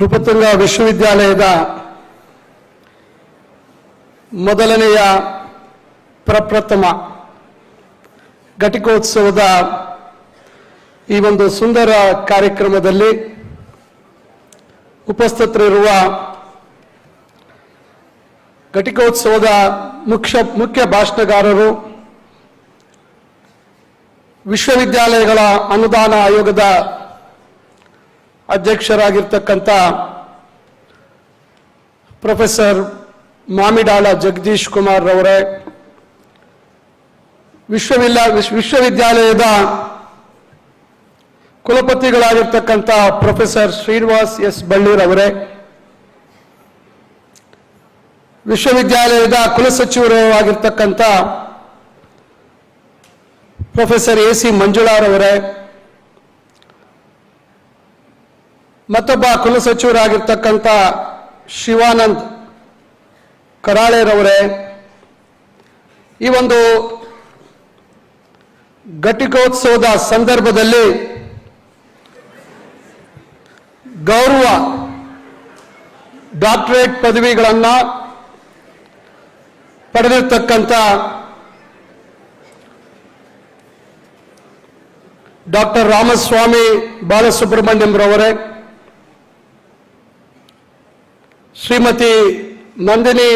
ನೃಪತುಂಗ ವಿಶ್ವವಿದ್ಯಾಲಯದ ಮೊದಲನೆಯ ಪ್ರಪ್ರಥಮ ಘಟಿಕೋತ್ಸವದ ಈ ಒಂದು ಸುಂದರ ಕಾರ್ಯಕ್ರಮದಲ್ಲಿ ಉಪಸ್ಥಿತರಿರುವ ಘಟಿಕೋತ್ಸವದ ಮುಖ್ಯ ಮುಖ್ಯ ಭಾಷಣಗಾರರು, ವಿಶ್ವವಿದ್ಯಾಲಯಗಳ ಅನುದಾನ ಆಯೋಗದ ಅಧ್ಯಕ್ಷರಾಗಿರ್ತಕ್ಕಂಥ ಪ್ರೊಫೆಸರ್ ಮಾಮಿಡಾಳ ಜಗದೀಶ್ ಕುಮಾರ್ ರವರೇ, ವಿಶ್ವವಿಲ್ಲ ವಿಶ್ವವಿದ್ಯಾಲಯದ ಕುಲಪತಿಗಳಾಗಿರ್ತಕ್ಕಂಥ ಪ್ರೊಫೆಸರ್ ಶ್ರೀನಿವಾಸ್ ಎಸ್ ಬಳ್ಳೂರವರೇ ವಿಶ್ವವಿದ್ಯಾಲಯದ ಕುಲಸಚಿವರು ಆಗಿರ್ತಕ್ಕಂಥ ಪ್ರೊಫೆಸರ್ ಎ ಸಿ ಮಂಜುಳಾರವರೇ ಮತ್ತೊಬ್ಬ ಕುಲಸಚಿವರಾಗಿರ್ತಕ್ಕಂಥ ಶಿವಾನಂದ್ ಕರಾಳೆರವರೇ, ಈ ಒಂದು ಘಟಿಕೋತ್ಸವದ ಸಂದರ್ಭದಲ್ಲಿ ಗೌರವ ಡಾಕ್ಟರೇಟ್ ಪದವಿಗಳನ್ನು ಪಡೆದಿರ್ತಕ್ಕಂಥ ಡಾಕ್ಟರ್ ರಾಮಸ್ವಾಮಿ ಬಾಲಸುಬ್ರಹ್ಮಣ್ಯಂ ರವರೇ ಶ್ರೀಮತಿ ನಂದಿನಿ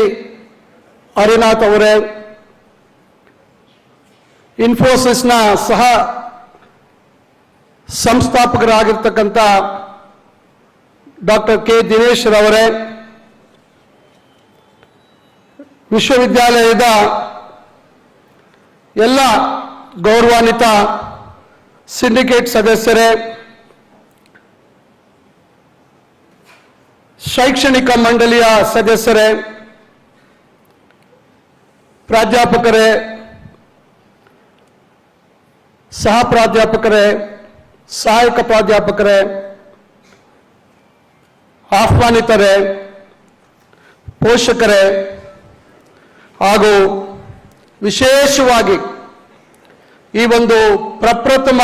ಹರಿನಾಥ್ ಅವರೇ ಇನ್ಫೋಸಿಸ್ನ ಸಹ ಸಂಸ್ಥಾಪಕರಾಗಿರ್ತಕ್ಕಂಥ ಡಾಕ್ಟರ್ ಕೆ ದಿನೇಶ್ ಅವರೇ ವಿಶ್ವವಿದ್ಯಾಲಯದ ಎಲ್ಲ ಗೌರವಾನ್ವಿತ ಸಿಂಡಿಕೇಟ್ ಸದಸ್ಯರೇ ಶೈಕ್ಷಣಿಕ ಮಂಡಳಿಯ ಸದಸ್ಯರೇ, ಪ್ರಾಧ್ಯಾಪಕರೇ ಸಹ ಪ್ರಾಧ್ಯಾಪಕರೇ ಸಹಾಯಕ ಪ್ರಾಧ್ಯಾಪಕರೇ, ಆಹ್ವಾನಿತರೇ, ಪೋಷಕರೇ ಹಾಗೂ ವಿಶೇಷವಾಗಿ ಈ ಒಂದು ಪ್ರಪ್ರಥಮ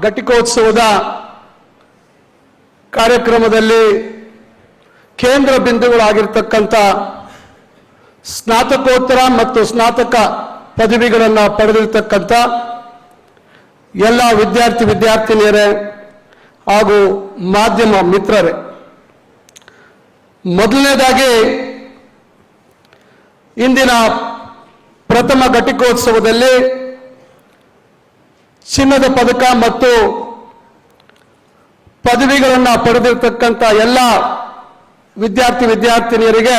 ಘಟಿಕೋತ್ಸವದ ಕಾರ್ಯಕ್ರಮದಲ್ಲಿ ಕೇಂದ್ರ ಬಿಂದುಗಳಾಗಿರ್ತಕ್ಕಂಥ ಸ್ನಾತಕೋತ್ತರ ಮತ್ತು ಸ್ನಾತಕ ಪದವಿಗಳನ್ನು ಪಡೆದಿರ್ತಕ್ಕಂಥ ಎಲ್ಲ ವಿದ್ಯಾರ್ಥಿ ವಿದ್ಯಾರ್ಥಿನಿಯರೇ ಹಾಗೂ ಮಾಧ್ಯಮ ಮಿತ್ರರೇ, ಮೊದಲನೇದಾಗಿ ಇಂದಿನ ಪ್ರಥಮ ಘಟಿಕೋತ್ಸವದಲ್ಲಿ ಚಿನ್ನದ ಪದಕ ಮತ್ತು ಪದವಿಗಳನ್ನು ಪಡೆದಿರ್ತಕ್ಕಂಥ ಎಲ್ಲ ವಿದ್ಯಾರ್ಥಿ ವಿದ್ಯಾರ್ಥಿನಿಯರಿಗೆ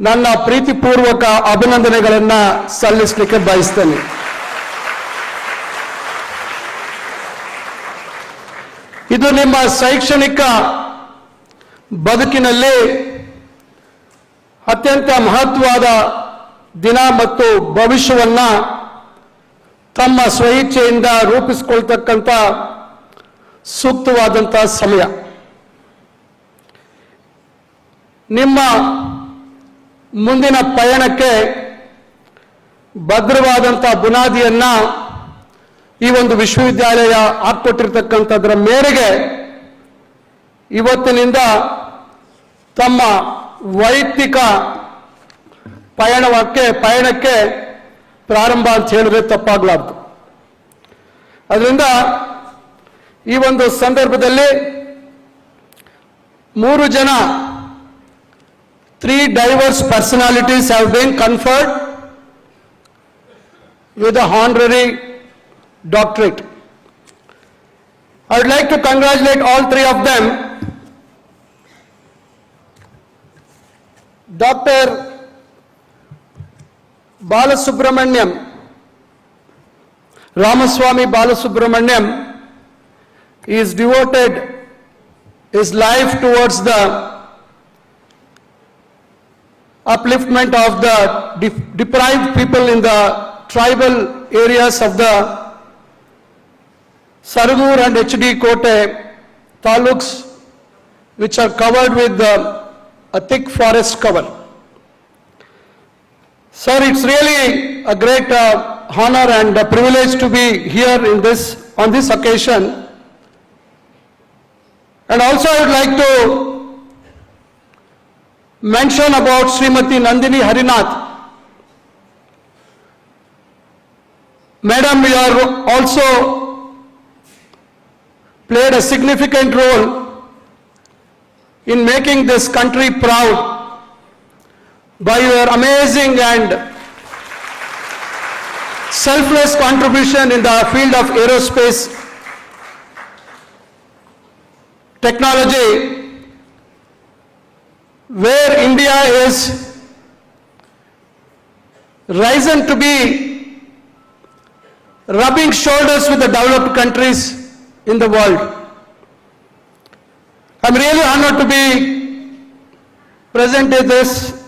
ನನ್ನ ಪ್ರೀತಿಪೂರ್ವಕ ಅಭಿನಂದನೆಗಳನ್ನು ಸಲ್ಲಿಸಲಿಕ್ಕೆ ಬಯಸ್ತೇನೆ. ಇದು ನಿಮ್ಮ ಶೈಕ್ಷಣಿಕ ಬದುಕಿನಲ್ಲಿ ಅತ್ಯಂತ ಮಹತ್ವವಾದ ದಿನ ಮತ್ತು ಭವಿಷ್ಯವನ್ನ ತಮ್ಮ ಸ್ವಇಚ್ಛೆಯಿಂದ ರೂಪಿಸಿಕೊಳ್ತಕ್ಕಂಥ ಸೂಕ್ತವಾದಂಥ ಸಮಯ. ನಿಮ್ಮ ಮುಂದಿನ ಪಯಣಕ್ಕೆ ಭದ್ರವಾದಂಥ ಬುನಾದಿಯನ್ನ ಈ ಒಂದು ವಿಶ್ವವಿದ್ಯಾಲಯ ಹಾಕ್ಕೊಟ್ಟಿರ್ತಕ್ಕಂಥದ್ರ ಮೇರೆಗೆ ಇವತ್ತಿನಿಂದ ತಮ್ಮ ವೈಯಕ್ತಿಕ ಪಯಣಕ್ಕೆ ಪಯಣಕ್ಕೆ ಪ್ರಾರಂಭ ಅಂತ ಹೇಳಿದ್ರೆ ತಪ್ಪಾಗಲಾರ್ದು. ಅದರಿಂದ ಈ ಒಂದು ಸಂದರ್ಭದಲ್ಲಿ ಮೂರು ಜನ Three diverse personalities have been conferred with the honorary doctorate. I would like to congratulate all three of them. Dr. Balasubramanyam, Ramaswamy Balasubramanyam, is devoted his life towards the upliftment of the de- deprived people in the tribal areas of the Saragur and HD Kote taluks which are covered with uh, a thick forest cover. Sir, it's really a great uh, honor and a privilege to be here in this, on this occasion. And also I would like to mention about Srimati Nandini Harinath. Madam, you are also played a significant role in making this country proud by your amazing and selfless contribution in the field of aerospace technology, where India is risen to be rubbing shoulders with the developed countries in the world. I'm really honored to be present at this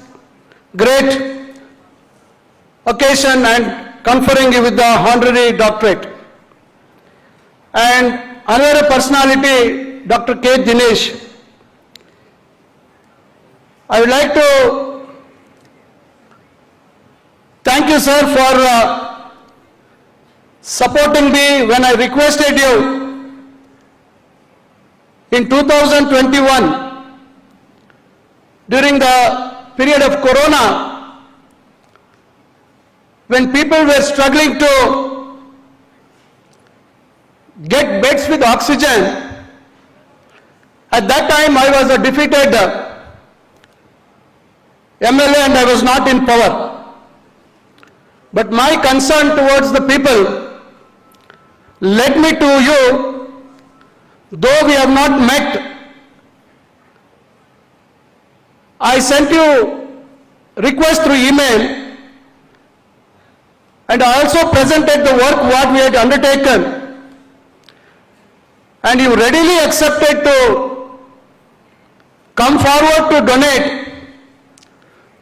great occasion and conferring you with the honorary doctorate. And another personality, Dr. K. Dinesh. I would like to thank you, sir, for uh, supporting me when I requested you in 2021 during the period of corona when people were struggling to get beds with oxygen. At that time i was a defeated uh, mla and i was not in power. But my concern towards the people led me to you though we have not met I sent you request through email and I also presented the work what we had undertaken. And you readily accepted to come forward to donate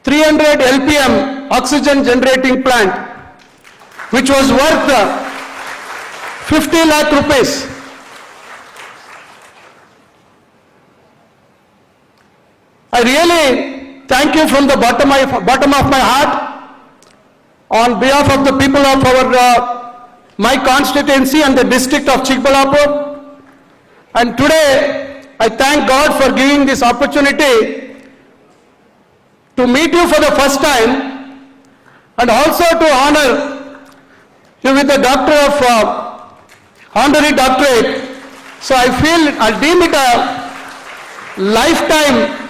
300 LPM oxygen generating plant which was worth uh, 50 lakh rupees. I really thank you from the bottom of, bottom of my heart on behalf of the people of our, uh, my constituency and the district of Chikbalapur. And today, I thank God for giving this opportunity to meet you for the first time and also to honor you with the doctor of uh, honorary doctorate. So I feel I'll deem it a lifetime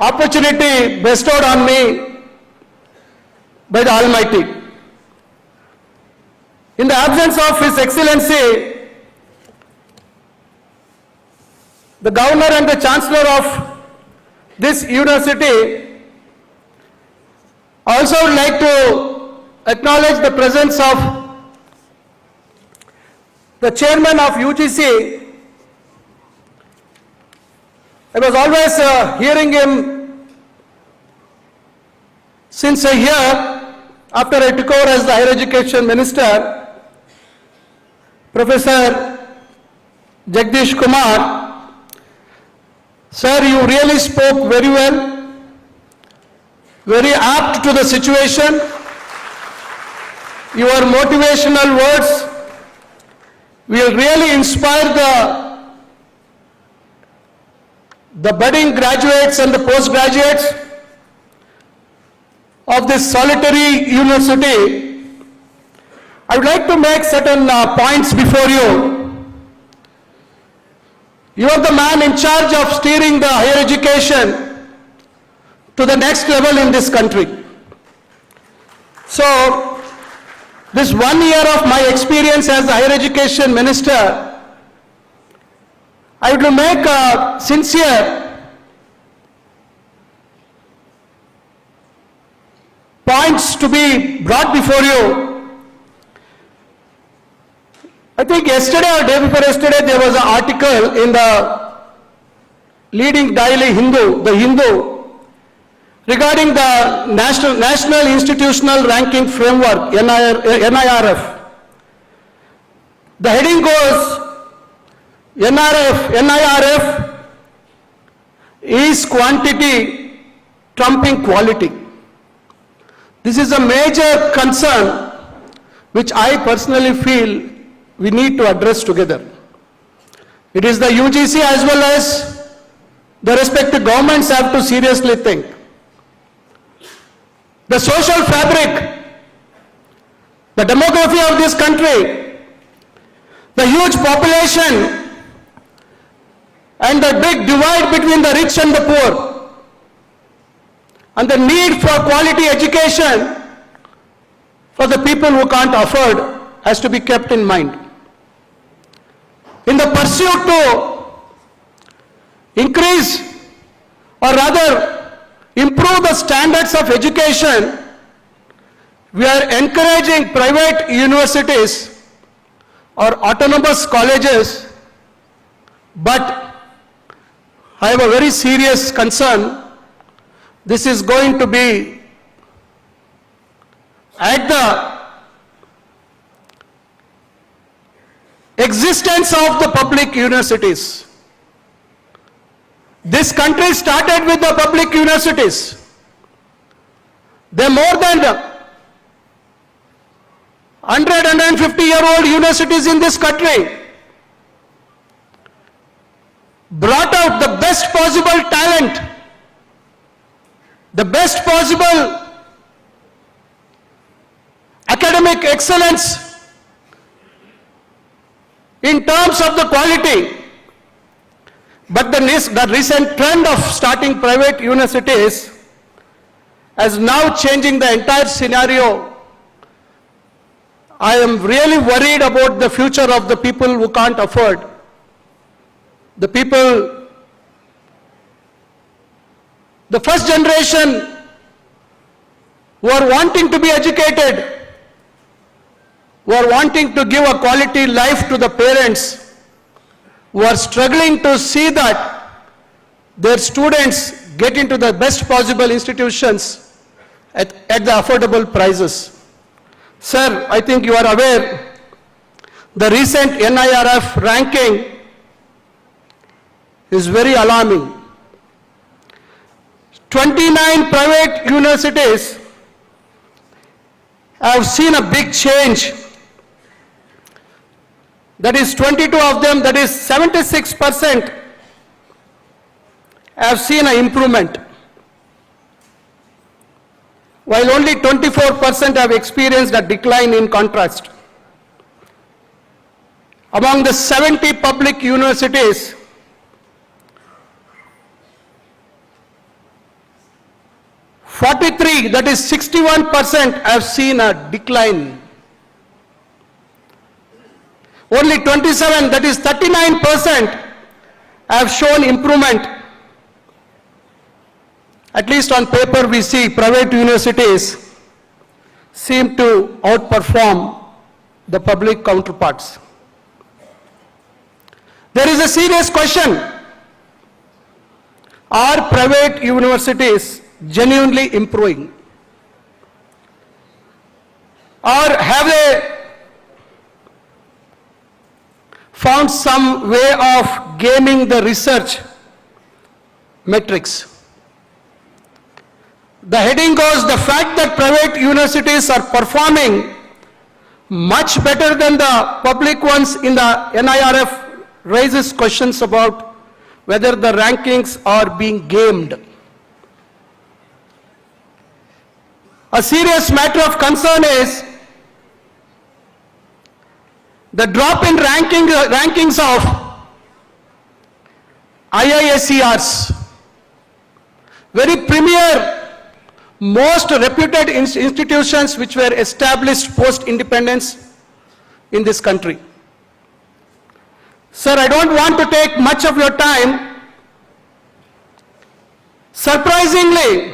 opportunity bestowed on me by the Almighty. In the absence of His Excellency, the Governor and the Chancellor of this university, also would like to acknowledge the presence of the Chairman of UGC, I was always uh, hearing him since a year after I took over as the higher education minister, Professor Jagdish Kumar. Sir, you really spoke very well, very apt to the situation. Your motivational words will really inspire the the budding graduates and the postgraduates of this solitary university, I would like to make certain uh, points before you. You are the man in charge of steering the higher education to the next level in this country. So, this one year of my experience as the higher education minister I would make a sincere points to be brought before you. I think yesterday or day before yesterday there was an article in the leading daily Hindu, the Hindu, regarding the National, National Institutional Ranking Framework, NIR, NIRF. The heading goes, NRF, NIRF is quantity trumping quality. This is a major concern which I personally feel we need to address together. It is the UGC as well as the respective governments have to seriously think. The social fabric, the demography of this country, the huge population, and the big divide between the rich and the poor, and the need for quality education for the people who can't afford has to be kept in mind. In the pursuit to increase or rather improve the standards of education, we are encouraging private universities or autonomous colleges, but I have a very serious concern. This is going to be at the existence of the public universities. This country started with the public universities. There are more than 100, 150 year old universities in this country. Brought out the best possible talent, the best possible academic excellence in terms of the quality. But the, the recent trend of starting private universities is now changing the entire scenario. I am really worried about the future of the people who can't afford. The people, the first generation who are wanting to be educated, who are wanting to give a quality life to the parents, who are struggling to see that their students get into the best possible institutions at, at the affordable prices. Sir, I think you are aware, the recent NIRF ranking is very alarming. 29 private universities have seen a big change that is 22 of them, that is 76% have seen an improvement. While only 24% have experienced a decline in contrast. Among the 70 public universities, Forty-three, that is sixty-one percent have seen a decline. Only 27, that is 39% have shown improvement. At least on paper, we see private universities seem to outperform the public counterparts. There is a serious question. Are private universities genuinely improving? Or have they found some way of gaming the research metrics. The heading goes, the fact that private universities are performing much better than the public ones in the NIRF raises questions about whether the rankings are being gamed. A serious matter of concern is the drop in ranking, rankings of IISCRs, very premier, most reputed ins- institutions which were established post-independence in this country. Sir, I don't want to take much of your time. Surprisingly,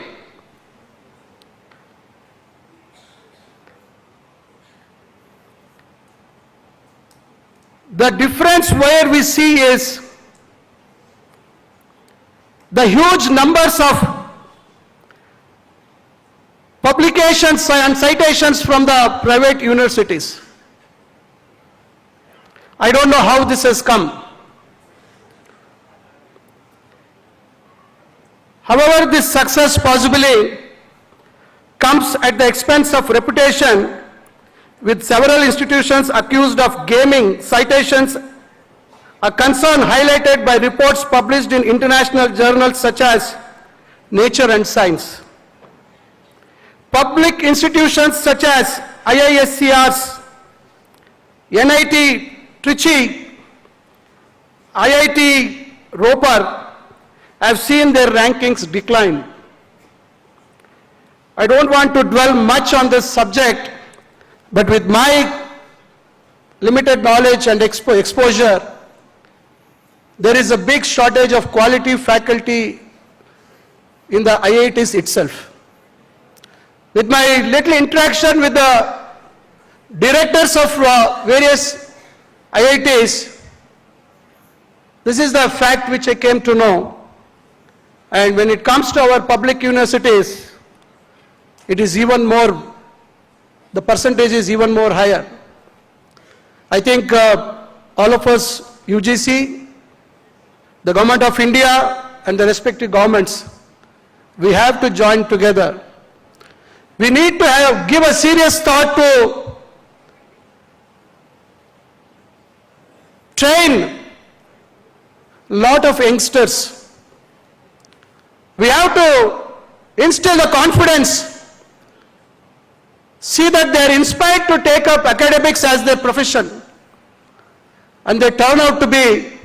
The difference where we see is the huge numbers of publications and citations from the private universities. I don't know how this has come. However, this success possibly comes at the expense of reputation with several institutions accused of gaming citations a concern highlighted by reports published in international journals such as Nature and Science. Public institutions such as IISCRs, NIT Trichy, IIT Roper have seen their rankings decline. I don't want to dwell much on this subject, but with my limited knowledge and expo- exposure, there is a big shortage of quality faculty in the IITs itself. With my little interaction with the directors of uh, various IITs, this is the fact which I came to know. And when it comes to our public universities, it is even more, the percentage is even more higher. I think uh, all of us, UGC, the government of India and the respective governments, we have to join together. We need to have, give a serious thought to train lot of youngsters. We have to instill the confidence, see that they are inspired to take up academics as their profession, and they turn out to be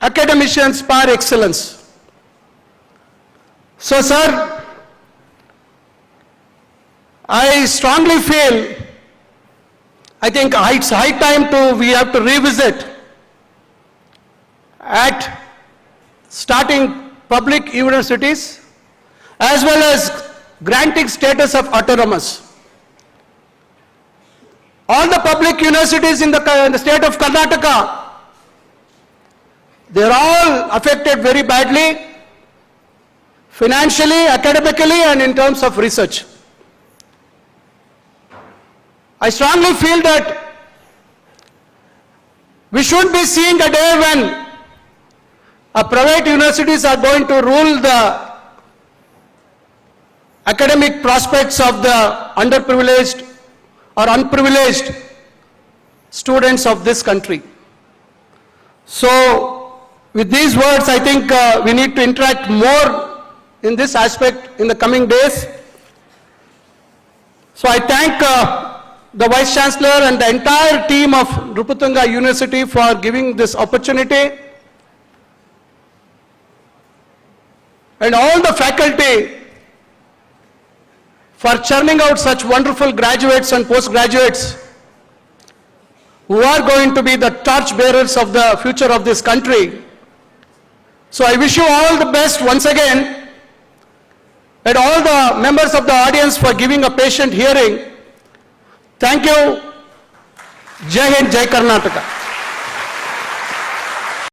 academicians par excellence. So, sir, I strongly feel, I think it's high time to, we have to revisit at starting public universities as well as granting status of autonomous. All the public universities in the, in the state of Karnataka, they are all affected very badly, financially, academically, and in terms of research. I strongly feel that we shouldn't be seeing a day when uh, private universities are going to rule the academic prospects of the underprivileged or unprivileged students of this country. So, with these words, I think uh, we need to interact more in this aspect in the coming days. So, I thank uh, the Vice Chancellor and the entire team of Ruputunga University for giving this opportunity. And all the faculty for churning out such wonderful graduates and postgraduates who are going to be the torch bearers of the future of this country. So I wish you all the best once again, and all the members of the audience for giving a patient hearing. Thank you. Jai Hind, Jai Karnataka.